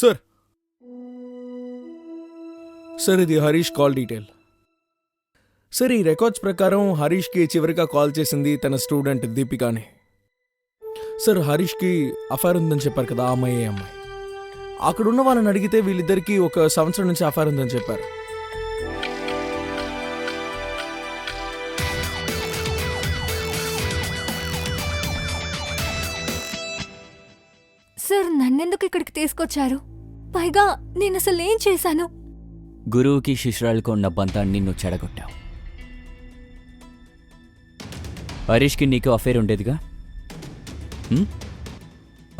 Sir. Sir ఇది Harish call detail. Sir ఈ records ప్రకారం హరీష్కి చివరిగా కాల్ చేసింది తన స్టూడెంట్ దీపికాని. సార్ హరీష్కి అఫైర్ ఉందని చెప్పారు కదా అమ్మాయి అమ్మాయి. అక్కడున్న వాళ్ళని అడిగితే వీళ్ళిద్దరికీ ఒక సంవత్సరం నుంచి అఫైర్ ఉందని చెప్పారు. సార్ నన్నెందుకు ఇక్కడికి తీసుకొచ్చారు? పైగా నేను అసలు ఏం చేశాను? గురువుకి శిష్యురాలకు ఉన్న బంధాన్ని నువ్వు చెడగొట్టావు. హరీష్కి నీకు అఫేర్ ఉండేదిగా? హ్మ్?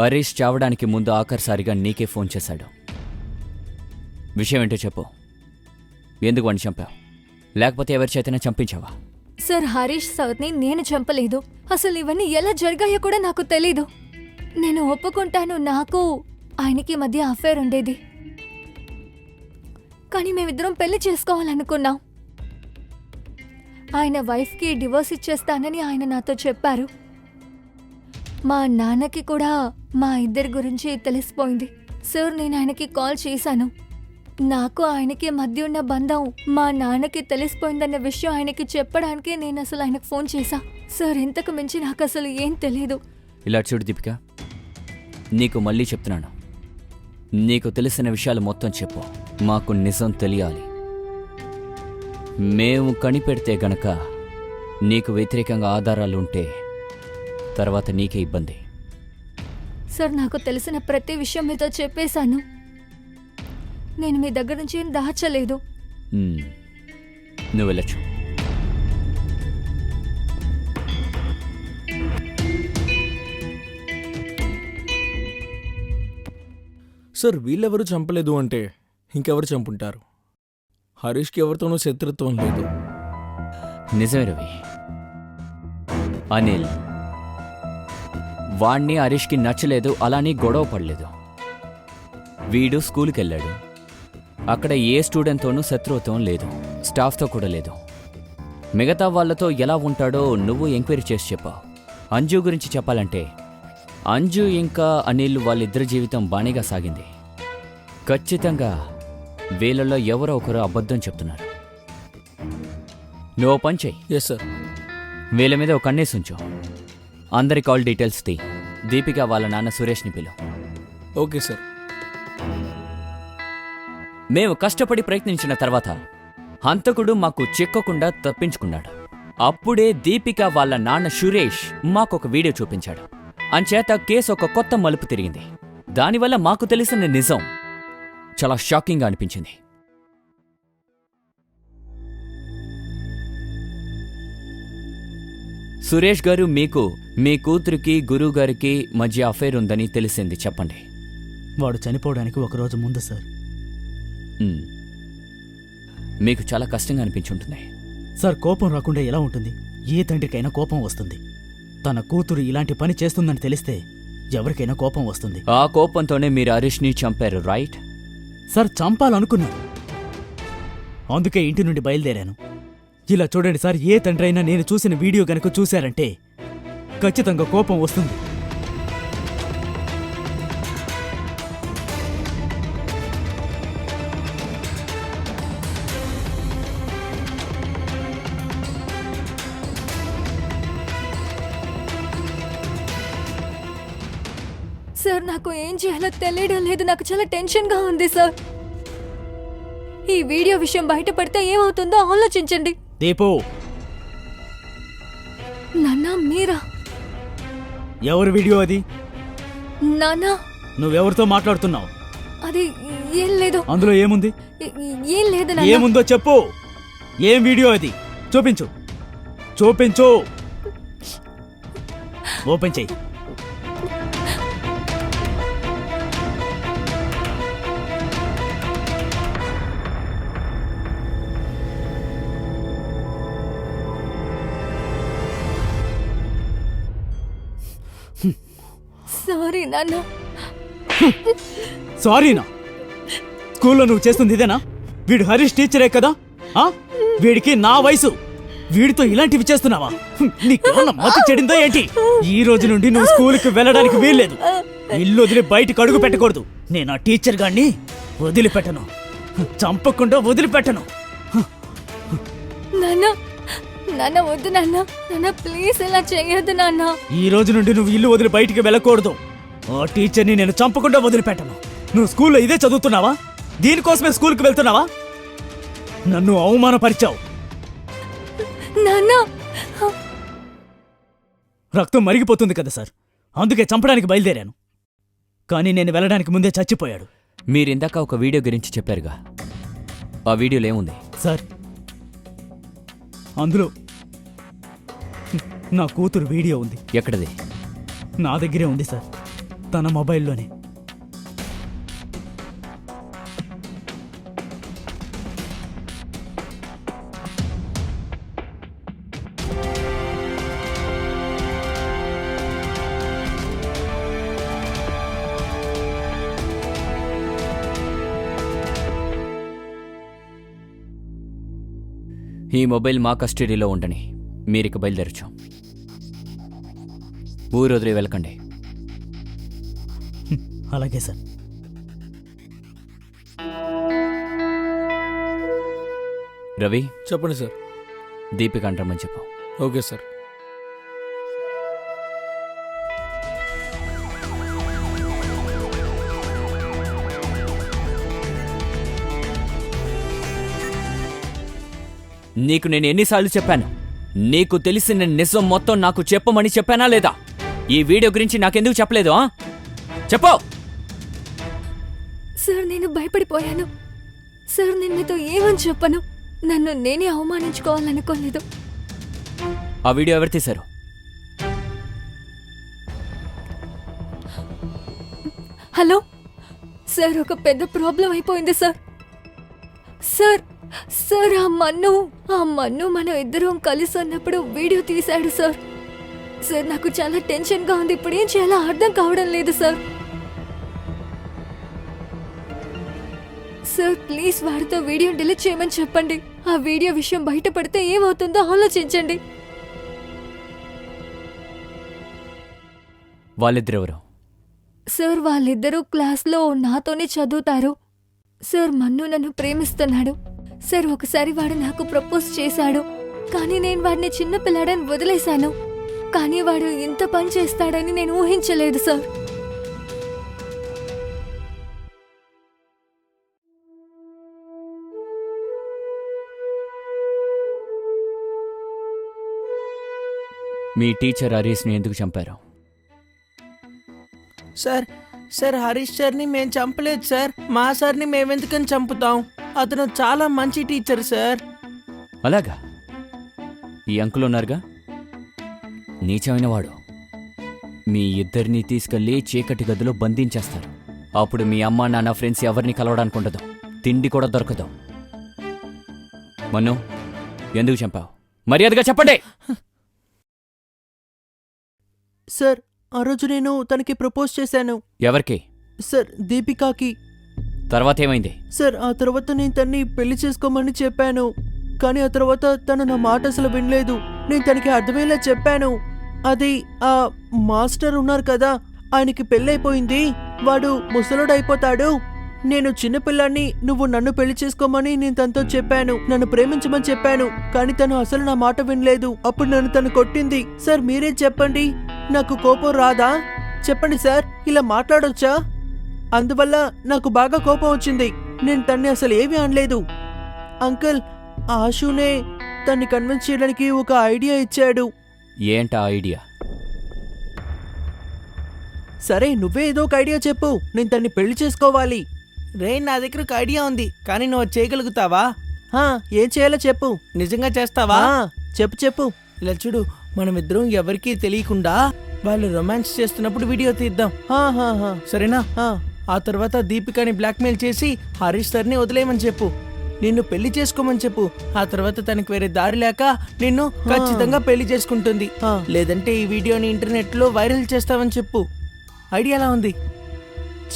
హరీష్ చావడానికి ముందు ఆఖరిసారిగా నీకే ఫోన్ చేశాడు. విషయం ఏంటో చెప్పు. ఎందుకు వాడిని చంపావు? లేకపోతే ఎవరి చేతనే చంపించావా? సార్ హరీష్ సౌత్ని నేను చంపలేదు. అసలు ఇవన్నీ ఎలా జరిగాయో కూడా నాకు తెలీదు. నేను ఒప్పుకుంటాను నాకు. ఆయనకి మధ్య అఫేర్ ఉండేది. కానీ మేమిద్దరం పెళ్ళి చేసుకోవాలనుకున్నాం. ఆయన వైఫ్కి డివోర్స్ ఇచ్చేస్తానని ఆయన నాతో చెప్పారు. మా నాన్నకి కూడా మా ఇద్దరి గురించి తెలిసిపోయింది. సార్ నేను ఆయనకి కాల్ చేశాను. నాకు ఆయనకి మధ్య ఉన్న బంధం మా నాన్నకి తెలిసిపోయిందన్న విషయం ఆయనకి చెప్పడానికి నేను అసలు ఆయనకు ఫోన్ చేశా. సార్ ఇంతకు మించి నాకు అసలు ఏం తెలియదు ఇలా చూడు దీపిక. నీకు మళ్ళీ చెప్తున్నాను. నీకు తెలిసిన విషయాలు మొత్తం చెప్పు. మాకు నిజం తెలియాలి. మేము కనిపెడితే గనక నీకు వ్యతిరేకంగా ఆధారాలు ఉంటే తర్వాత నీకే ఇబ్బంది. సార్ నాకు తెలిసిన ప్రతి విషయం మీతో చెప్పేశాను. నేను మీ దగ్గర నుంచి ఏం దాచలేదు. నువ్వు వెళ్ళొచ్చు. సార్ వీళ్ళెవరూ చంపలేదు అంటే ఇంకెవరు చంపుంటారు? హరీష్కి ఎవరితోనూ శత్రుత్వం లేదు. నిజమే రవి. అనిల్ వాణ్ణి హరీష్కి నచ్చలేదు అలానే గొడవ పడలేదు. వీడు స్కూల్కి వెళ్ళాడు అక్కడ ఏ స్టూడెంట్తోనూ శత్రుత్వం లేదు స్టాఫ్తో కూడా లేదు. మిగతా వాళ్ళతో ఎలా ఉంటాడో నువ్వు ఎంక్వైరీ చేసి చెప్పావు అంజు గురించి చెప్పాలంటే అంజు ఇంకా అనిల్ వాళ్ళిద్దరి జీవితం బాణిగా సాగింది. ఖచ్చితంగా వీళ్ళలో ఎవరో ఒకరు అబద్ధం చెప్తున్నారు. నువ్వు పని చెయ్యి. ఎస్ సార్ వీళ్ళ మీద ఒక కన్నేసి ఉంచు. అందరి కాల్ డీటెయిల్స్ తీ. దీపిక వాళ్ళ నాన్న సురేష్ని పిలు. ఓకే సార్ మేము కష్టపడి ప్రయత్నించిన తర్వాత హంతకుడు మాకు చిక్కకుండా తప్పించుకున్నాడు. అప్పుడే దీపిక వాళ్ళ నాన్న సురేష్ మాకొక వీడియో చూపించాడు. అంచేత కేసు ఒక కొత్త మలుపు తిరిగింది. దానివల్ల మాకు తెలిసిన నిజం చాలా షాకింగ్గా అనిపించింది. సురేష్ గారు మీకు మీ కూతురికి గురువు గారికి మధ్య అఫైర్ ఉందని తెలిసింది. చెప్పండి. వాడు చనిపోవడానికి ఒక రోజు ముందు సార్. మీకు చాలా కష్టంగా అనిపించుంటుంది. సార్ కోపం రాకుండా ఎలా ఉంటుంది? ఏ తండ్రికైనా కోపం వస్తుంది. తన కూతురు ఇలాంటి పని చేస్తుందని తెలిస్తే ఎవరికైనా కోపం వస్తుంది. ఆ కోపంతోనే మీరు హరీష్ని చంపారు రైట్? సార్ చంపాలనుకున్నాను. అందుకే ఇంటి నుండి బయలుదేరాను. ఇలా చూడండి సార్ ఏ తండ్రి అయినా నేను చూసిన వీడియో గనక చూశారంటే ఖచ్చితంగా కోపం వస్తుంది. చేయాలో తెలియడం లేదు. నాకు చాలా టెన్షన్గా ఉంది సార్. ఈ వీడియో విషయం బయటపడితే ఏమవుతుందో ఆలోచించండి. దీపు. నాన్న మీరా? ఎవరి వీడియో అది? నాన్న. నువ్వెవరితో మాట్లాడుతున్నావు? అది ఏం లేదు. అందులో ఏముంది? ఏ- లేదు ఏముందో చెప్పు. ఏం వీడియో అది? చూపించు. చూపించు. ఓపెన్ చెయ్యి. సారీ నాన్న. సారీనా? స్కూల్లో నువ్వు చేస్తుంది ఇదేనా? వీడు హరీష్ టీచరే కదా? ఆ? వీడికి నా వయసు. వీడితో ఇలాంటివి చేస్తున్నావా? హ్మ్, నీకేమన్నా మతి చెడిందో ఏంటి? ఈ రోజు నుండి నువ్వు స్కూల్కి వెళ్ళడానికి వీల్లేదు. ఇల్లు వదిలి బయటకు అడుగు పెట్టకూడదు. నేను ఆ టీచర్ గాడిని వదిలిపెట్టను. చంపకుండా వదిలిపెట్టను. నాన్న. నాన్న వద్దు నాన్న. నాన్న ప్లీజ్ ఇలా చేయొద్దు నాన్న. ఈ రోజు నుండి నువ్వు ఇల్లు వదిలి బయటికి వెళ్ళకూడదు. ఆ టీచర్ని నేను చంపకుండా వదిలిపెట్టను. నువ్వు స్కూల్లో ఇదే చదువుతున్నావా? దీనికోసమే స్కూల్కి వెళ్తున్నావా? నన్ను అవమానపరిచావు. నాన్న. రక్తం మరిగిపోతుంది కదా సార్. అందుకే చంపడానికి బయలుదేరాను. కానీ నేను వెళ్ళడానికి ముందే చచ్చిపోయాడు. మీరిందాక ఒక వీడియో గురించి చెప్పారుగా. ఆ వీడియోలో ఏముంది? సార్ అందులో నా కూతురు వీడియో ఉంది. ఎక్కడది? నా దగ్గరే ఉంది సార్. తన మొబైల్లోనే. ఈ మొబైల్ మా కస్టడీలో ఉండని. మీరిక బయలుదేరచ్చు. ఊరు వదిలి వెళ్ళకండి. అలాగే సార్. రవి? చెప్పండి సార్. దీపిక అంటామని చెప్పు. Okay sir. నీకు నేను ఎన్నిసార్లు చెప్పాను? నీకు తెలిసిన నిజం మొత్తం నాకు చెప్పమని చెప్పానా లేదా? ఈ వీడియో గురించి నాకెందుకు చెప్పలేదు? చెప్పు! సార్ నేను భయపడిపోయాను. సార్ నేను మీతో ఏమని చెప్పను? నన్ను నేనే అవమానించుకోవాలనుకోలేదు. ఆ వీడియో ఎవరు తీశారు? హలో? సార్ ఒక పెద్ద ప్రాబ్లం అయిపోయింది సార్. సార్ సార్ ఆ మన్ను ఆ మన్ను మనం ఇద్దరం కలిసి ఉన్నప్పుడు వీడియో తీశాడు సార్. సార్ నాకు చాలా టెన్షన్గా ఉంది. ఇప్పుడు ఏం చేయాలో అర్థం కావడం లేదు సార్. సార్ ప్లీజ్ వాడితో వీడియో డిలీట్ చేయమని చెప్పండి. ఆ వీడియో విషయం బయటపడితే ఏమవుతుందో ఆలోచించండి. వాళ్ళిద్దరెవరు? సార్ వాళ్ళిద్దరూ క్లాస్లో నాతోనే చదువుతారు. సార్ మన్ను నన్ను ప్రేమిస్తున్నాడు. సార్ ఒకసారి వాడు నాకు ప్రపోజ్ చేశాడు. కానీ నేను వాడిని చిన్న పిల్లాడని వదిలేశాను. కానీ వాడు ఇంత పని చేస్తాడని నేను ఊహించలేదు సార్. మీ టీచర్ హరీష్ని ఎందుకు చంపారు? సార్ సార్ హరీష్ సార్ని మేము చంపలేదు సార్. మా సార్ని మేమెందుకని చంపుతాం? అతను చాలా మంచి టీచర్ సార్. అలాగా? ఈ అంకుల్ ఉన్నారుగా నీచమైన వాడు. మీ ఇద్దరిని తీసుకెళ్ళి చీకటి గదిలో బంధించేస్తారు. అప్పుడు మీ అమ్మ నాన్న ఫ్రెండ్స్ ఎవరిని కలవడానికి ఉండదు. తిండి కూడా దొరకదు. మన్ను ఎందుకు చంపావు? మర్యాదగా చెప్పండి! సార్ ఆ రోజు నేను తనకి ప్రపోజ్ చేశాను. ఎవరికి? సార్ దీపికాకి. తర్వాత ఏమైంది సార్ ఆ తర్వాత నేను తన్ని పెళ్ళి చేసుకోమని చెప్పాను. కానీ ఆ తర్వాత తను నా మాట అసలు వినలేదు. నేను తనకి అర్థమయ్యేలా చెప్పాను. అది ఆ మాస్టర్ ఉన్నారు కదా ఆయనకి పెళ్ళైపోయింది. వాడు ముసలుడైపోతాడు. నేను చిన్నపిల్లాన్ని నువ్వు నన్ను పెళ్ళి చేసుకోమని నేను తనతో చెప్పాను. నన్ను ప్రేమించమని చెప్పాను. కానీ తను అసలు నా మాట వినలేదు. అప్పుడు నన్ను తను కొట్టింది. సార్ మీరే చెప్పండి. నాకు కోపం రాదా? చెప్పండి సార్ ఇలా మాట్లాడొచ్చా? అందువల్ల నాకు బాగా కోపం వచ్చింది. నేను తన్ని అసలు ఏమీ అనలేదు. అంకుల్ ఆశునే తన్ని కన్విన్స్ చేయడానికి ఒక ఐడియా ఇచ్చాడు. ఏంటా ఐడియా సరే నువ్వే ఏదో ఒక ఐడియా చెప్పు. నేను తన్ని పెళ్ళి చేసుకోవాలి. రే నా దగ్గర ఒక ఐడియా ఉంది. కానీ నువ్వు అది చేయగలుగుతావా? హా, ఏం చేయాలో చెప్పు. నిజంగా చేస్తావా? చెప్పు చెప్పు. ఇలా చూడు మనమిద్దరం ఎవరికీ తెలియకుండా వాళ్ళు రొమాన్స్ చేస్తున్నప్పుడు వీడియో తీద్దాం. సరేనా? ఆ. తర్వాత దీపికాని బ్లాక్మెయిల్ చేసి హరీష్ సార్ని వదిలేయమని చెప్పు. నిన్ను పెళ్ళి చేసుకోమని చెప్పు. ఆ తర్వాత తనకి వేరే దారి లేక నిన్ను ఖచ్చితంగా పెళ్ళి చేసుకుంటుంది. లేదంటే ఈ వీడియోని ఇంటర్నెట్లో వైరల్ చేస్తావని చెప్పు. ఐడియా ఎలా ఉంది?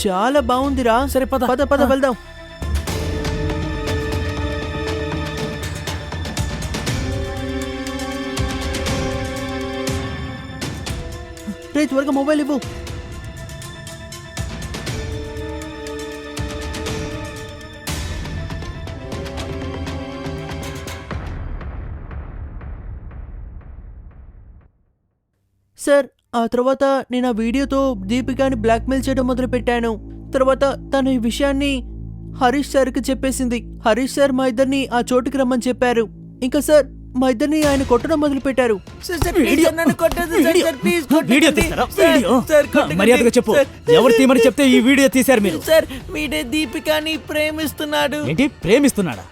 చాలా బాగుందిరా. సరే పద. పద పద వెళ్దాం. రే త్వరగా మొబైల్ ఇవ్వు. సార్ ఆ తర్వాత నేను ఆ వీడియోతో దీపికాని బ్లాక్మెయిల్ చేయడం మొదలు పెట్టాను తర్వాత తను ఈ విషయాన్ని హరీష్ సార్కి చెప్పేసింది. హరీష్ సార్ మా ఇద్దరిని ఆ చోటుకి రమ్మని చెప్పారు. ఇంకా సార్ మా ఇద్దరిని ఆయన కొట్టడం మొదలు పెట్టారు వీడియో. వీడియో. తీస్తారా? వీడియో. మర్యాదగా చెప్పు. ఎవరు తీయమని చెప్తే ఈ వీడియో తీశారు మీరు? సార్ వీడే దీపికాని ప్రేమిస్తున్నాడు. ఏంటి? ప్రేమిస్తున్నాడా?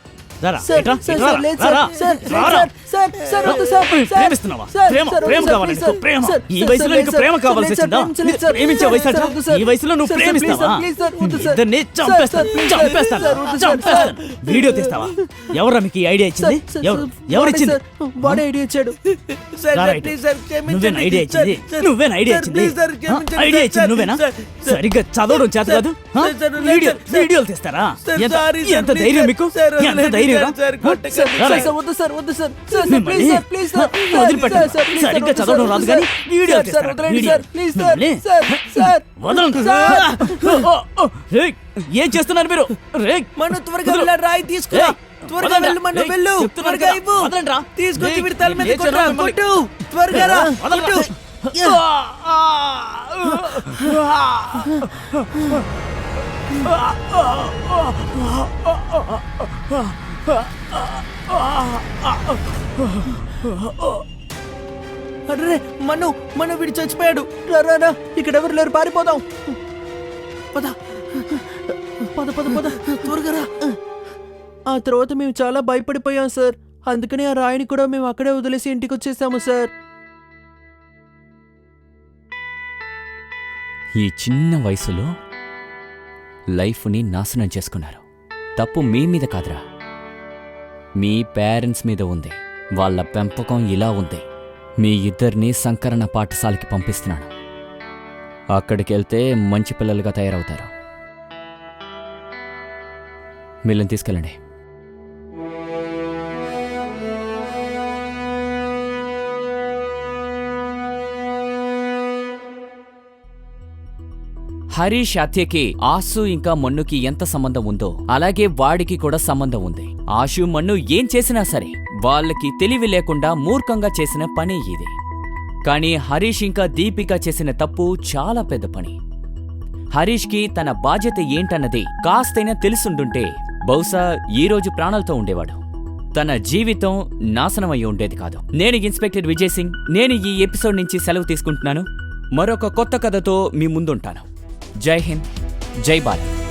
ఈ వయసులో నీకు ప్రేమ కావాల్సి వచ్చిందా? ప్రేమించే వయసు. ఈ వయసులో నువ్వు ప్రేమిస్తావా. ఇద్దరిని చంపేస్తాను చంపేస్తాను చంపేస్తాను వీడియో తీస్తావా ఎవరా మీకు ఈ ఐడియా ఇచ్చింది ఎవరు ఇచ్చింది వాడే ఐడియా ఇచ్చాడు నువ్వేనా ఐడియా ఇచ్చింది నువ్వేనా ఐడియా ఇచ్చింది ఐడియా నువ్వేనా సార్, సార్. సరిగ్గా చదవడం చేత కాదు. వీడియోలు తీస్తారా ఎంత ధైర్యం మీకు ఎంత ధైర్యం సార్, సార్, కొట్టకండి సార్, సార్, రైట్. సార్, వద్దు సార్ వద్దు సార్ సార్, సార్, మిమ్మల్ని please sir, please sir, sir, వదిలిపెట్టను. సార్, సరిగ్గా చదవడం సార్, రాదు కానీ. Video sir? వదిలేండి. Sir, please sir, sir, sir, sir. ఏం చేస్తున్నారు మీరు రేయ్, మను త్వరగా రాయి తీసుకురా త్వరగా. వెళ్ళు మను వెళ్ళు త్వరగా ఇవ్వు. తీసుకొచ్చి వీడి తల మీద మిమ్మల్ని. కొట్టు త్వరగా రా. కొట్టు అరే మను మను వీడు చచ్చిపోయాడు. రా, ఇక్కడ ఎవరు లేరు? పారిపోదాం. పద. పద పద పద. త్వరగా రా. ఆ తర్వాత మేము చాలా భయపడిపోయాం సార్. అందుకని ఆ రాయిని కూడా మేము అక్కడే వదిలేసి ఇంటికి వచ్చేసాము సార్. ఈ చిన్న వయసులో లైఫ్ని నాశనం చేసుకున్నారు. తప్పు మీ మీద కాదురా. మీ పేరెంట్స్ మీద ఉంది. వాళ్ళ పెంపకం ఇలా ఉంది. మీ ఇద్దరిని సంకరణ పాఠశాలకి పంపిస్తున్నాను. అక్కడికి వెళ్తే మంచి పిల్లలుగా తయారవుతారు. మిల్లని తీసుకెళ్ళండి. హరీష్ హత్యకి ఆసు ఇంకా మన్నుకి ఎంత సంబంధం ఉందో అలాగే వాడికి కూడా సంబంధం ఉంది. ఆశుమన్ను ఏం చేసినా సరే వాళ్ళకి తెలివి లేకుండా మూర్ఖంగా చేసిన పనే ఇది. కానీ హరీష్ ఇంకా దీపిక చేసిన తప్పు చాలా పెద్ద పని. హరీష్కి తన బాధ్యత ఏంటన్నది కాస్తైనా తెలుసుండుంటే బహుశా ఈ రోజు ప్రాణాలతో ఉండేవాడు. తన జీవితం నాశనమై ఉండేది కాదు. నేను ఇన్స్పెక్టర్ విజయ్ సింగ్ నేను ఈ ఎపిసోడ్ నుంచి సెలవు తీసుకుంటున్నాను. మరొక కొత్త కథతో మీ ముందుంటాను. జై హింద్ జై భారత్.